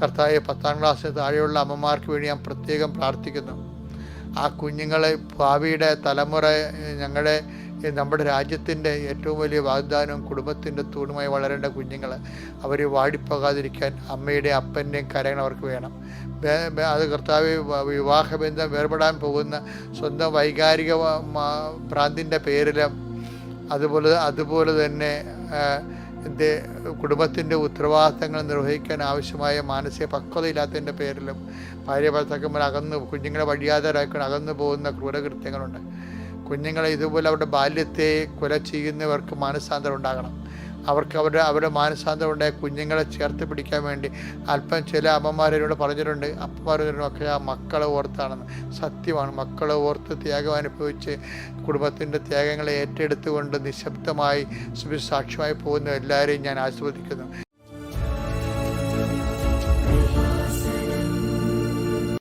കർത്താവ് പത്താം ക്ലാസ്സിന് താഴെയുള്ള അമ്മമാർക്ക് വേണ്ടി ഞാൻ പ്രത്യേകം പ്രാർത്ഥിക്കുന്നു. ആ കുഞ്ഞുങ്ങളെ ഭാവിയുടെ തലമുറ ഞങ്ങളുടെ നമ്മുടെ രാജ്യത്തിന്റെ ഏറ്റവും വലിയ വാഗ്ദാനവും കുടുംബത്തിന്റെ തൂണുമായി വളരേണ്ട കുഞ്ഞുങ്ങൾ അവർ വാടിപ്പോകാതിരിക്കാൻ അമ്മയുടെ അപ്പന്റെയും കരങ്ങൾ അവർക്ക് വേണം. അത് കർത്താവ് വിവാഹബന്ധം വേർപെടാൻ പോകുന്ന സ്വന്തം വൈകാരിക ഭ്രാന്തിന്റെ പേരിലും അതുപോലെ അതുപോലെ തന്നെ എന്റെ കുടുംബത്തിന്റെ ഉത്തരവാദിത്തങ്ങൾ നിർവഹിക്കാൻ ആവശ്യമായ മാനസിക പക്വതയില്ലാത്തതിന്റെ പേരിലും ഭാര്യ ഭർത്താക്കന്മാർ അകന്ന് കുഞ്ഞുങ്ങളെ വഴിയാതരാക്കാൻ അകന്നു പോകുന്ന ക്രൂരകൃത്യങ്ങളുണ്ട്. കുഞ്ഞുങ്ങളെ ഇതുപോലെ അവരുടെ ബാല്യത്തെ കൊല ചെയ്യുന്നവർക്ക് മാനസാന്തരം ഉണ്ടാകണം. അവർക്ക് അവരുടെ അവരുടെ മാനസാന്തം ഉണ്ടായ കുഞ്ഞുങ്ങളെ ചേർത്ത് പിടിക്കാൻ വേണ്ടി അല്പം ചില അമ്മമാരോട് പറഞ്ഞിട്ടുണ്ട്. അപ്പന്മാരൊക്കെ ആ മക്കളെ ഓർത്താണെന്ന് സത്യമാണ്. മക്കളെ ഓർത്ത് ത്യാഗം അനുഭവിച്ച് കുടുംബത്തിന്റെ ത്യാഗങ്ങളെ ഏറ്റെടുത്തുകൊണ്ട് നിശബ്ദമായി സുവിസാക്ഷ്യമായി പോകുന്ന എല്ലാവരെയും ഞാൻ ആസ്വദിക്കുന്നു